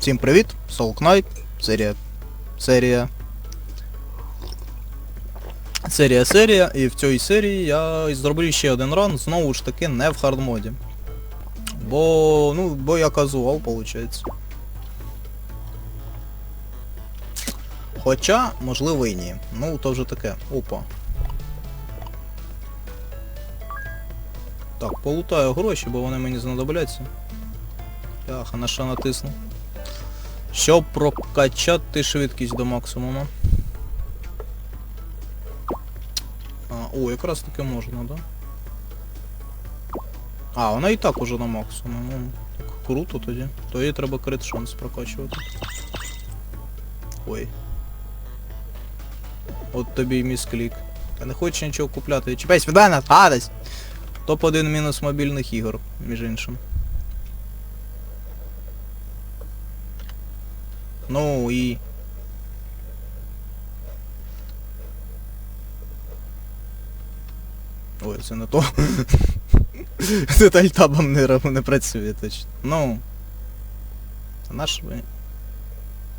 Всім привіт! Soul Knight, серія. Серія. Серія серія, і в цій серії я зроблю ще один ран, знову ж таки не в хардмоді. Бо. ну, бо я казуал, виходить. Хоча, можливо і ні. Ну, то вже таке. Опа. Так, полутаю гроші, бо вони мені знадобляться. Яха, на що натисну. Щоб прокачати швидкість до максимуму. А, о, якраз таки можна, да? А, вона і так уже на максимуму. Ну, так круто тоді. То їй треба крит шанс прокачувати. Ой. От тобі і місклік. Та не хочеш нічого купляти. Чіпайся, від мене, гадость! Топ-1 мінус мобільних ігор, між іншим. Ну і. Ой, це не то. Це тальтабом не, не працює точно. Ну. Це наш ви.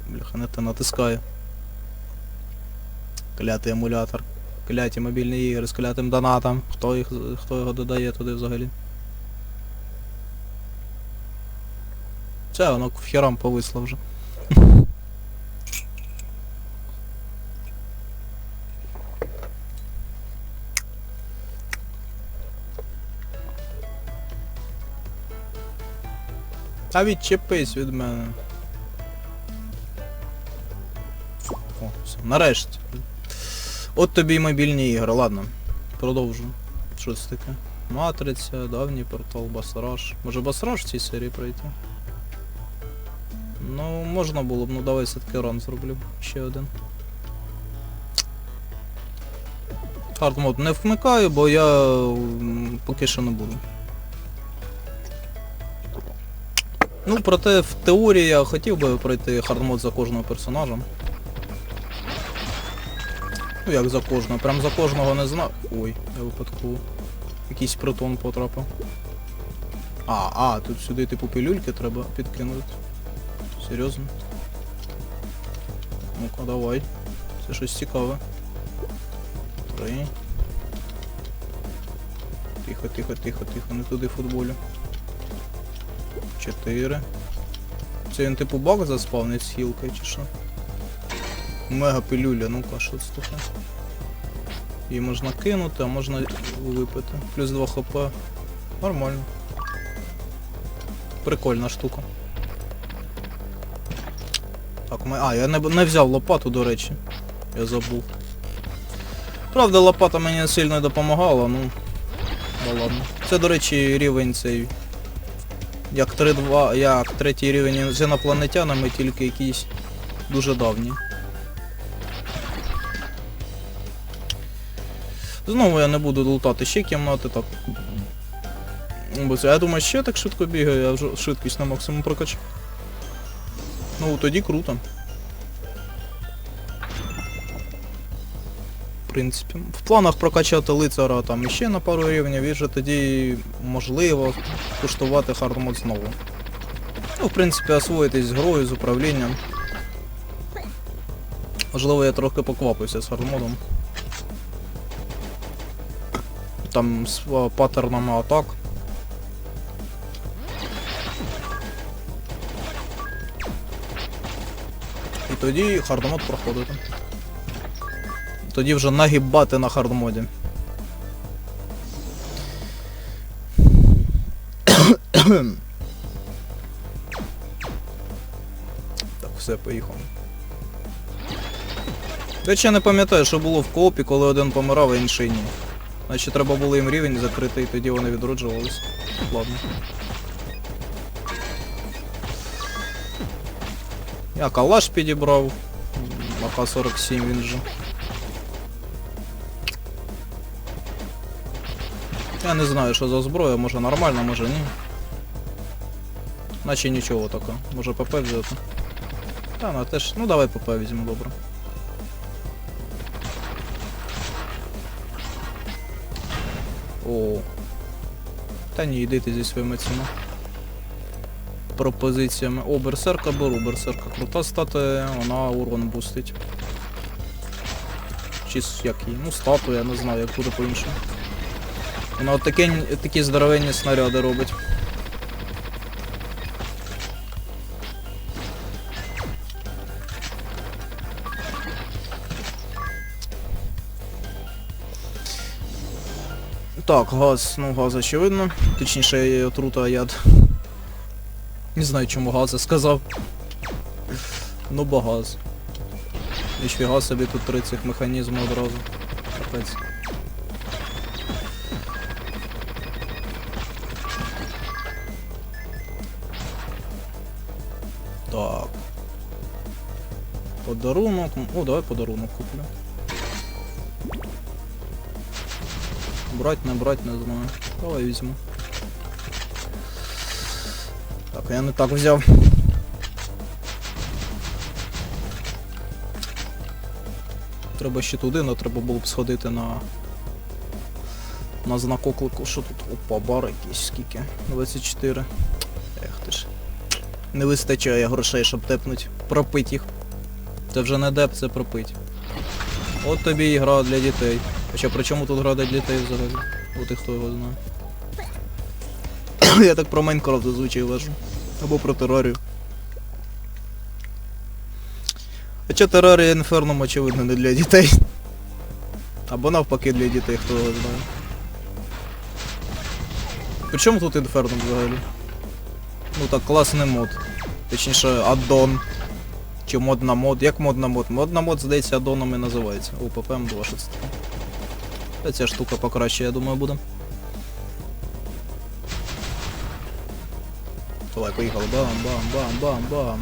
Бляха, не те натискаю. Клятий емулятор. Кляті мобільні ігри з клятим донатом. Хто їх хто його додає туди взагалі? Це воно к херам повисло вже. Та відчепись від мене. О, все, нарешті. От тобі й мобільні ігри, ладно. Продовжу. Що це таке? Матриця, давній портал, Басараж. Може Басараж в цій серії пройти? Ну, можна було б, ну давай все-таки ран зроблю. Ще один. Хардмод не вмикаю, бо я поки що не буду. Ну, проте в теорії я хотів би пройти хардмод за кожного персонажа. Ну як за кожного, прям за кожного не знаю. Ой, я випадково. Якийсь притон потрапив. А, а, тут сюди типу пилюльки треба підкинути. Серйозно? Ну-ка, давай. Це щось цікаве. Три. Тихо, тихо, тихо, тихо, не туди футболю. Чотири. Це він типу баг заспавнить з хілкою чи що? Мега пилюля, ну-ка, що це таке? Її можна кинути, а можна випити. Плюс 2 хп. Нормально. Прикольна штука. Так, ми... А, я не, не взяв лопату, до речі. Я забув. Правда, лопата мені сильно допомагала, ну. Да ладно. Це, до речі, рівень цей. Як 3-2, як третій рівень з інопланетянами, тільки якісь дуже давні. Знову я не буду лутати ще кімнати, так. Я думаю, ще так швидко бігаю, я вже швидкість на максимум прокачав. Ну, тоді круто. В принципі. В планах прокачати лицара там іще на пару рівнів, і вже тоді можливо куштувати хардмод знову. Ну, в принципі, освоїтись з грою, з управлінням. Можливо, я трохи поквапився з хардмодом. Там з паттернами атак. І тоді хардмод проходити. Тоді вже нагибати на хардмоді. так, все, поїхав. Я не пам'ятаю, що було в коопі, коли один помирав, а інший ні. Значить треба було їм рівень закрити і тоді вони відроджувались. Ладно. Я калаш підібрав. АК-47 він же. Я не знаю, що за зброя, може нормально, може ні. Наче нічого таке. Може ПП взяти. Та, ну теж. Ну давай ПП візьму, добре. О. Та ні, йди ти зі своїми цими. пропозиціями. О, берсерка беру, берсерка крута стати, вона урон бустить. Чи як її? Ну, статуя, не знаю, як буде по-іншому. Вона от такі, такі здоровенні снаряди робить. Так, газ, ну газ очевидно. Точніше, отрута яд. Не знаю, чому газ сказав. Ну, бо газ. Ніфіга собі тут три цих механізму одразу. Капець. Подарунок. О, давай подарунок куплю. Брать, не брать, не знаю. Давай візьму. Так, я не так взяв. Треба ще туди, але треба було б сходити на. На знак оклику. Що тут? Опа, бар якийсь скільки? 24. Ех ти ж. Не вистачає грошей, щоб тепнуть. Пропить їх. Це вже не деп, це пропить. От тобі і гра для дітей. Хоча при чому тут гра для дітей взагалі? От і хто його знає. Я так про Майнкрафт зазвичай вважу. Або про терарію. Хоча терарія інферном, очевидно, не для дітей. Або навпаки для дітей, хто його знає. При чому тут інферно взагалі? Ну так, класний мод. Точніше, аддон. Чи модна мод. Як мод на мод? Мод на мод, здається, аддоном і називається. У ППМ 2 що це таке. Та ця штука покраще, я думаю, буде. Давай, поїхали. Бам, бам, бам, бам, бам.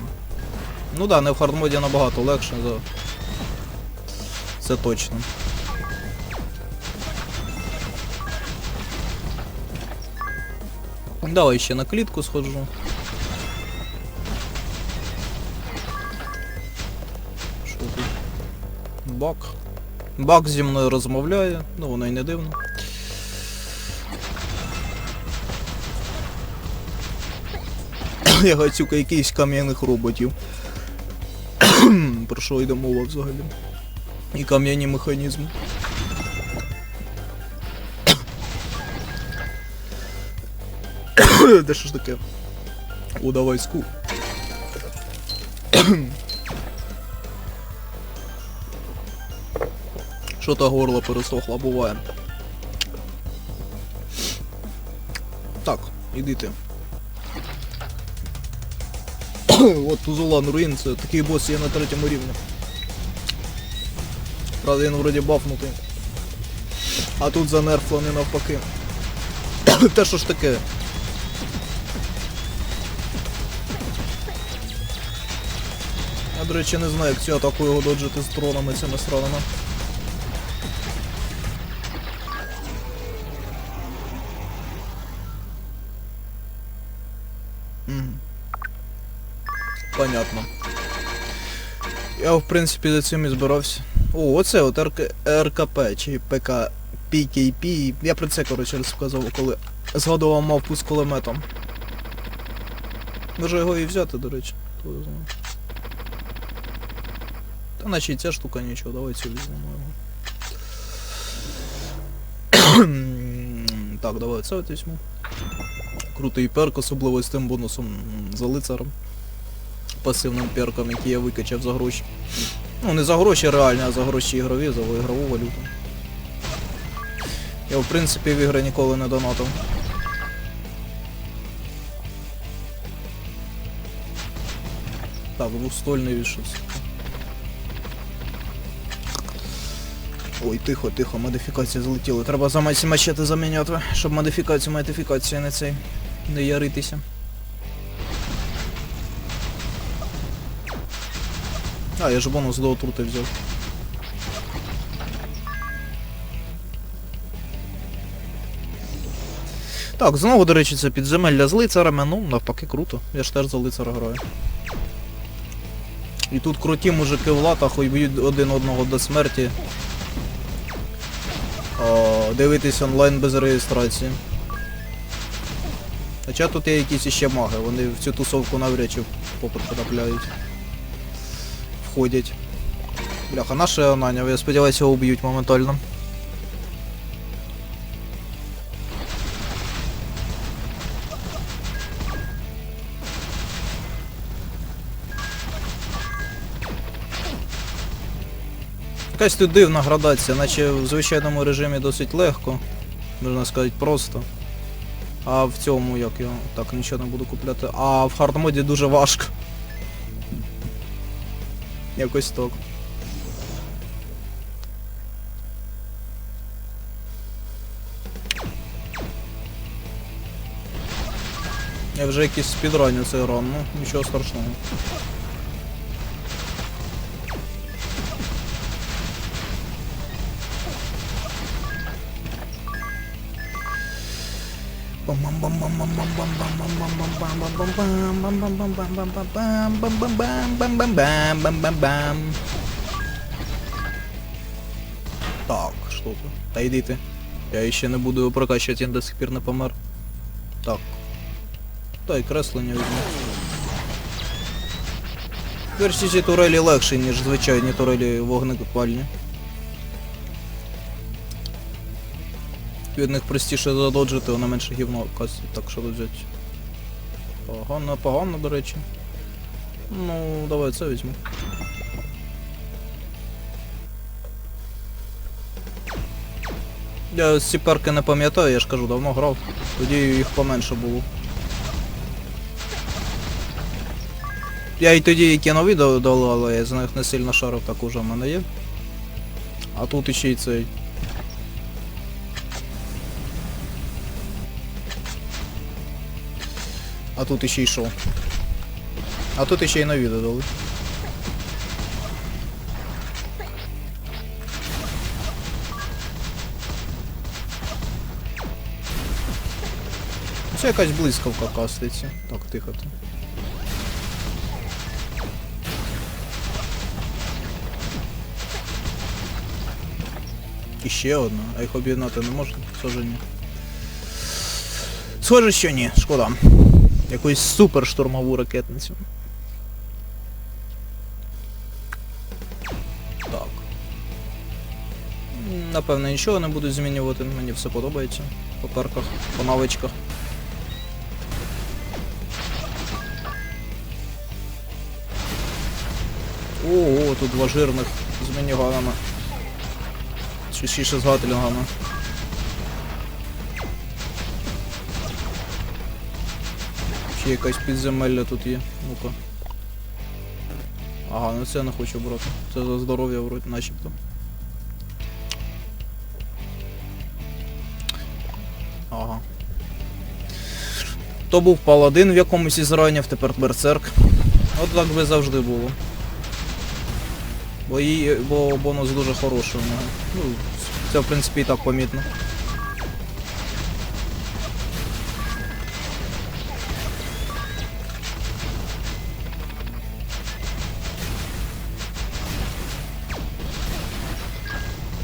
Ну да, не в хардмоді набагато легше за. Це точно. Давай ще на клітку сходжу. Бак. Бак зі мною розмовляє, ну воно й не дивно. Я гацюка якийсь кам'яних роботів. Про що йде мова взагалі? І кам'яні механізми. Де що ж таке? О, давай ску. Що то горло пересохло, буває. Так, іди ти. От Тузулан Руїн, це такий бос є на третьому рівні. Правда він вроді бафнутий. А тут занерфлений навпаки. Те що ж таке? Я, до речі, не знаю, як цю атаку його доджити з тронами цими странами. Понятно. Я, в принципі, за цим і збирався. О, оце от РК... РКП чи ПК PKP. Я про це, коротше, розказував, коли згадував мавпу з кулеметом. Може його і взяти, до речі. Та наче ця штука нічого, давай цю візьмемо його. так, давай це от візьму. Крутий перк, особливо з тим бонусом за лицарем. Пасивним перком, який я викачав за гроші. Ну, не за гроші реальні, а за гроші ігрові, за ігрову валюту. Я в принципі в ігри ніколи не донатив. Так, двустольний вішусь. Ой, тихо, тихо, модифікація злетіла. Треба за маці мачети заміняти, щоб модифікацію модифікації не цей. Не яритися. А, я ж бонус до отрути взяв. Так, знову, до речі, це підземелля з лицарами, ну, навпаки, круто. Я ж теж за лицара граю. І тут круті мужики в латах ой, б'ють один одного до смерті. О, дивитись онлайн без реєстрації. Хоча тут є якісь іще маги, вони в цю тусовку навряд чи потрапляють. Входять. Бляха, наше наняв, я сподіваюся, його уб'ють моментально. Якась тут дивна градація, наче в звичайному режимі досить легко, можна сказати, просто. А в цьому як його так нічого не буду купляти. А в хардмоді дуже важко. Якось так. Я вже якийсь спідраню цей ран, ну нічого страшного. Так, что то Та йди ти. Я ще не буду прокачувати, він до сих пір не помер. Так. Та й креслення візьму. Перші ці турелі легші, ніж звичайні турелі вогнекопальні. Від них простіше задоджити, вона менше гівно косить, так що тут. Погано, погано, до речі. Ну, давай це візьму. Я ці перки не пам'ятаю, я ж кажу, давно грав. Тоді їх поменше було. Я і тоді і кіновідео дали, але я з них не сильно шарив, так уже в мене є. А тут іще й цей. А тут іще й шо. А тут іще й на відео дали. Це якась блискавка каститься. Так, тихо там. І ще одна, а їх об'єднати не можна, схоже ні. Схоже, що ні, шкода. Якусь супер штурмову ракетницю. Так. Напевно, нічого не буду змінювати, мені все подобається. По перках, по навичках. Ого, тут два жирних з мініганами. Частіше з гатлінгами. Ще якась підземелля тут є. Ну-ка. Ага, ну це я не хочу брати. Це за здоров'я вроді начебто. Ага. То був паладин в якомусь із ранів, тепер берсерк. От так би завжди було. Бо, її, бо бонус дуже хороший у нього. Ну, це в принципі і так помітно.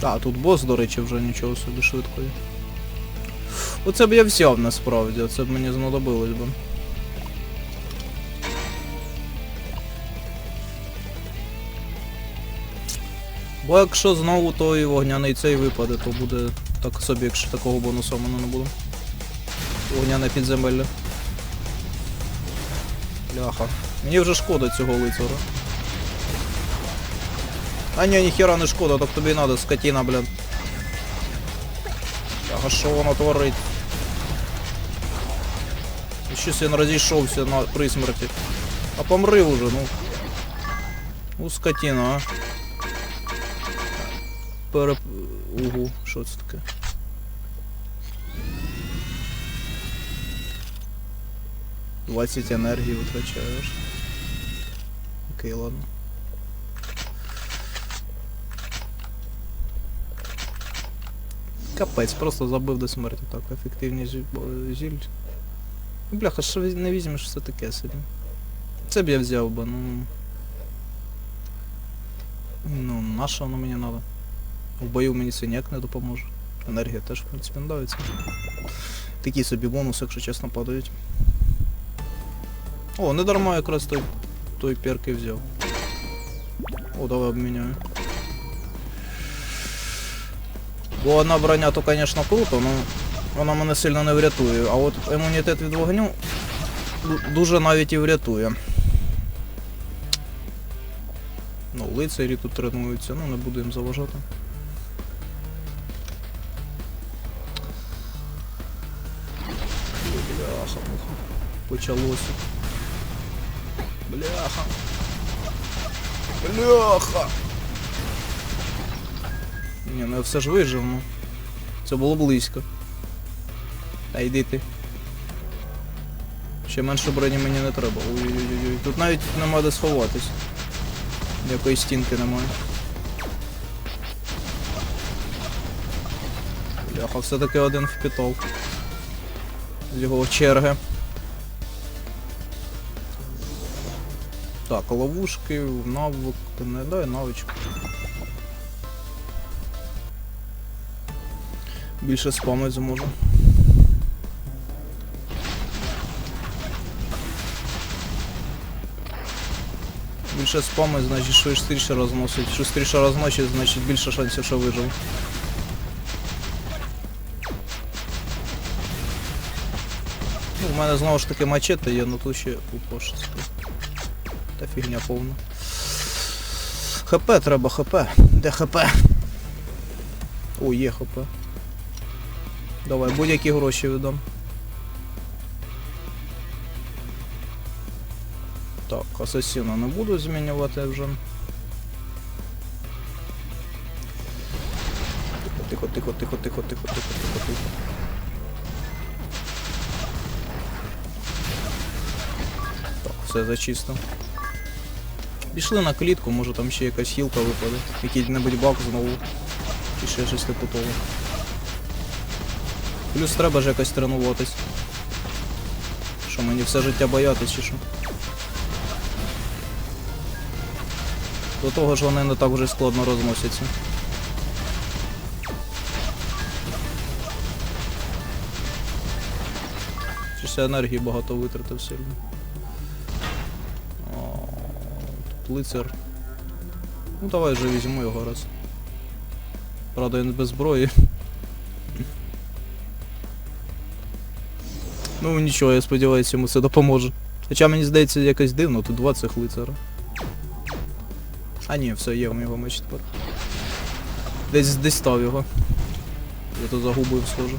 А, тут бос, до речі, вже нічого собі швидкої. Оце б я взяв насправді, це б мені знадобилось би. Бо якщо знову той вогняний цей випаде, то буде так собі, якщо такого бонусу в мене не буде. Вогняне підземелля. Бляха. Мені вже шкода цього лицара. А ні, ніхера не шкода, так тобі і надо, скотина, блін. Бляха, що воно творить? Щось він розійшовся на при смерті. А помри уже, ну. Ну, скотина, а. Переп... Угу, що це таке? Двадцять енергії витрачаєш. Окей, ладно. Капець, просто забив до смерті так, ефективні зіль. зіль. Ну, Бляха, що не візьмеш все таке собі. Це б я взяв би, ну. Ну, на що воно мені треба? В бою мені це ніяк не допоможе. Енергія теж, в принципі, не давиться. Такі собі бонуси, якщо чесно, падають. О, не дарма якраз той, той перк і взяв. О, давай обміняю. Бо одна броня то, звісно, круто, але вона мене сильно не врятує. А от імунітет від вогню дуже навіть і врятує. Ну, лицарі тут тренуються, ну не буду їм заважати. Бляха, муха. Почалося. Бляха. Бляха. Ні, ну я все ж вижив, ну. Це було близько. Та йди ти. Ще менше броні мені не треба. Ой-ой-ой. Тут навіть нема де сховатись. Якої стінки немає. Бляха, все-таки один впітов. З його черги. Так, ловушки, навик, не дай навичку. Більше спамить зможу. Більше спамить, значить швидше розносить. Швидше розносить, значить більше шансів, що вижив. Ну, у мене знову ж таки мачете є, ну тут ще упошиться. Та фігня повна. ХП треба, ХП. Де ХП? О, є ХП. Давай, будь-які гроші віддам. Так, асасіна не буду змінювати вже. Тихо, тихо, тихо, тихо, тихо, тихо, тихо, тихо. Так, все зачисто. Пішли на клітку, може там ще якась хілка випаде. Який-небудь баг знову. Чи ще щось типу. Плюс треба ж якось тренуватись. Що мені все життя боятись чи що? До того ж вони не так вже складно розносяться. Щось енергії багато витратив сильно. Тут лицар. Ну давай вже візьму його раз. Правда він без зброї. Ну нічого, я сподіваюся, йому це допоможе. Хоча мені здається якось дивно, тут два цих лицара. А ні, все, є в нього меч тепер. Десь десь став його. Я то загубив, схоже.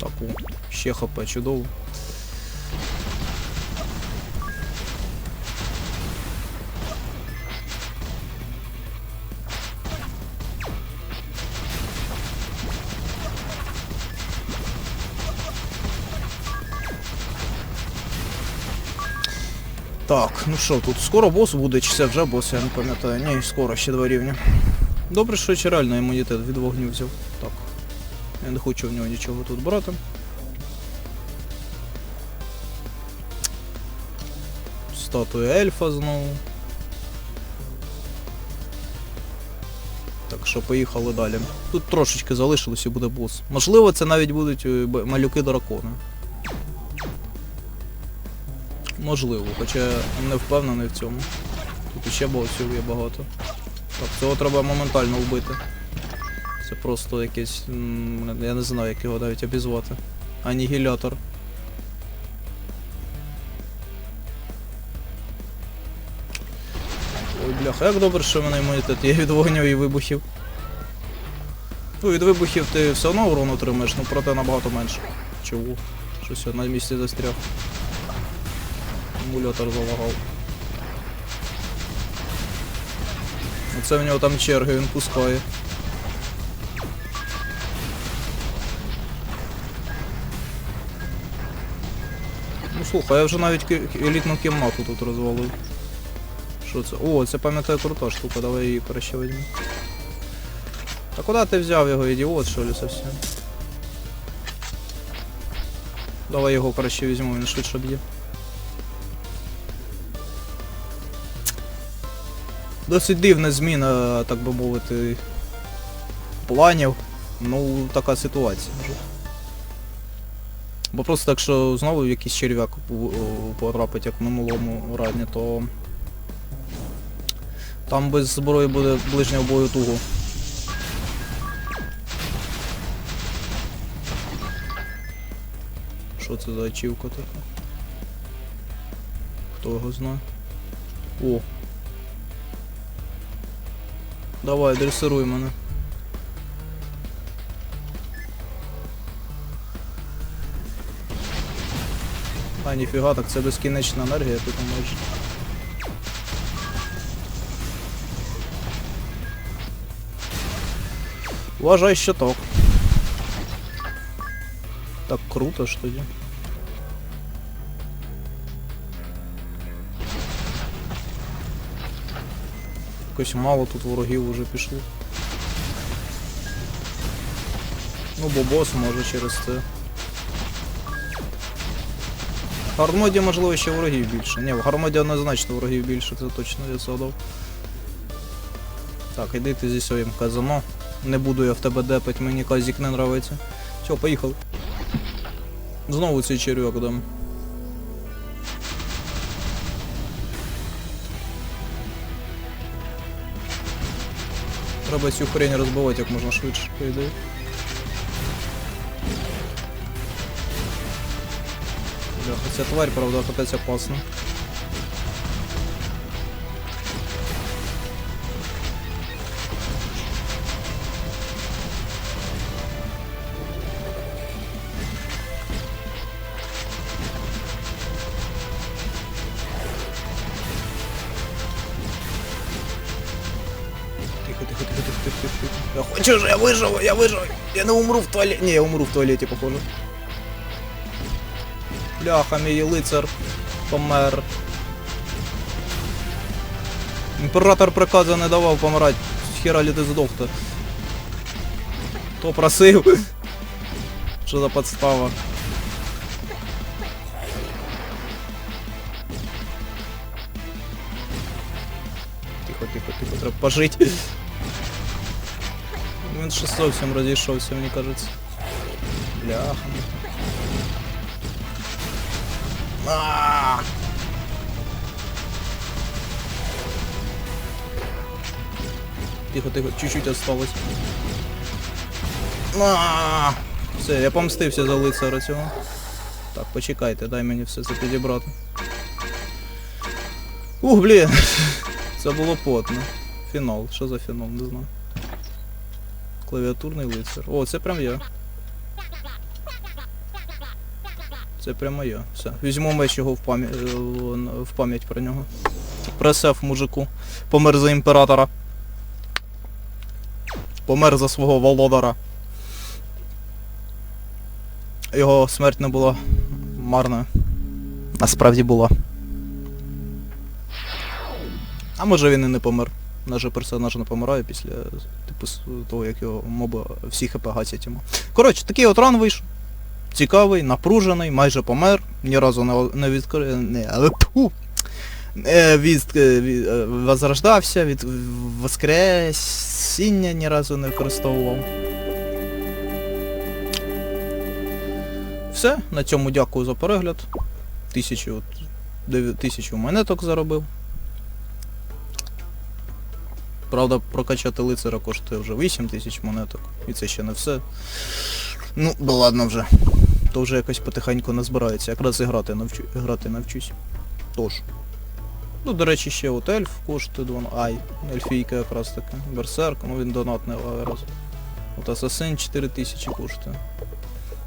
Так, о, ще хп, чудово. Так, ну що, тут скоро бос буде, чи це вже бос, я не пам'ятаю. Ні, скоро, ще два рівня. Добре, що я реально імунітет від вогню взяв. Так. Я не хочу в нього нічого тут брати. Статуя ельфа знову. Так що поїхали далі. Тут трошечки залишилось і буде бос. Можливо, це навіть будуть е, малюки дракона. Можливо, хоча не впевнений в цьому. Тут іще босів є багато. Так, цього треба моментально вбити. Це просто якийсь. Я не знаю, як його навіть обізвати. Анігілятор. Ой, бляха, як добре, що в мене імунітет є від вогню і вибухів. Ну, від вибухів ти все одно урон отримаєш, ну проте набагато менше. Чого? Щось я на місці застряг. Емулятор залагав. Оце в нього там черги, він пускає. Ну слухай, я вже навіть елітну кімнату тут розвалив. Що це? О, це пам'ятаю крута штука, давай її краще візьму. Та куди ти взяв його, ідіот, що ли, совсем? Давай його краще візьму, він швидше б'є. Досить дивна зміна, так би мовити, планів. Ну, така ситуація вже. Бо просто так, що знову якийсь черв'як потрапить, як в минулому радні, то там без зброї буде ближнього бою туго. Що це за ачівка така? Хто його знає? О. Давай, дресируй мене. А, ніфіга, так це безкінечна енергія, ти там можеш. Вважай, що так. Так круто ж тоді. Якось мало тут ворогів уже пішло. Ну, бо бос може через це. В Гармоді, можливо, ще ворогів більше. Ні, в Гармоді однозначно ворогів більше, це точно я згадав. Так, іди ти зі своїм казано. Не буду я в тебе депать, мені казік не нравиться. Все, поїхали. Знову цей черв'як дам. Треба цю хрень розбивати як можна швидше, по ідеї. Бляха, ця тварь, правда, капець опасна. Тихо, тихо, тихо, тихо, тихо, тихо, тихо. Я хочу же, я выживу, я выживу. Я не умру в туалете. Не, я умру в туалете, похоже. Бляха, мій лицар помер. Імператор приказу не давав помирати. Хіра ли ти здох-то? Хто просив? Що за подстава? Тихо, тихо, тихо, треба пожити. Він ще зовсім розійшовся, мені кажеться. Бляха. А! Тихо, тихо, чуть-чуть осталось. А! Все, я помстився за лицара цього. Так, почекайте, дай мені все це підібрати. Ух, блін! Це було потно. Фінал. Що за фінал? Не знаю. Клавіатурний лицар. О, це прям я. Це прямо я. Все. Візьму меч його в пам'ять в пам'ять про нього. Пресев мужику. Помер за імператора. Помер за свого володара. Його смерть не була марною. Насправді була. А може він і не помер. Наш же персонаж не помирає після типу того, як його моби всі хп гасять йому. Коротше, такий от ран вийшов. Цікавий, напружений, майже помер, ні разу не, не відкри... Не, але тьфу! Е, від, е, від, е, возрождався, від воскресіння ні разу не використовував. Все, на цьому дякую за перегляд. Тисячу, от, тисячу монеток заробив. Правда, прокачати лицара коштує вже 8 тисяч монеток. І це ще не все. Ну, да ладно вже. То вже якось потихеньку назбирається. Якраз і грати, навчу... грати навчусь. Тож. Ну, до речі, ще от ельф коштує 2. Ай, ельфійка якраз таки. Берсерк, ну він донатний раз. От Асасин 4000 коштує.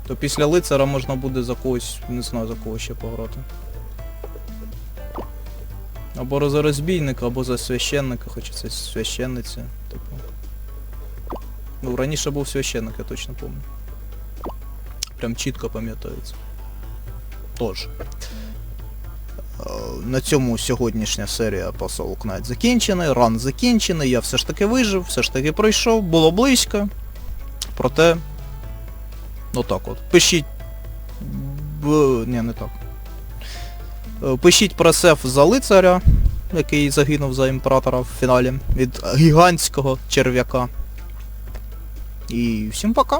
То після лицара можна буде за когось, не знаю за кого ще пограти. Або за розбійника, або за священника, хоча це священниця, типу. Ну, раніше був священник, я точно пам'ятаю. Прям чітко пам'ятається. Тож. е, На цьому сьогоднішня серія посолок навіть закінчена, ран закінчений, я все ж таки вижив, все ж таки пройшов, було близько. Проте. Отак от. Пишіть Б... Ні, не так. Е, Пишіть про сеф за лицаря, який загинув за імператора в фіналі від гігантського черв'яка. І всім пока.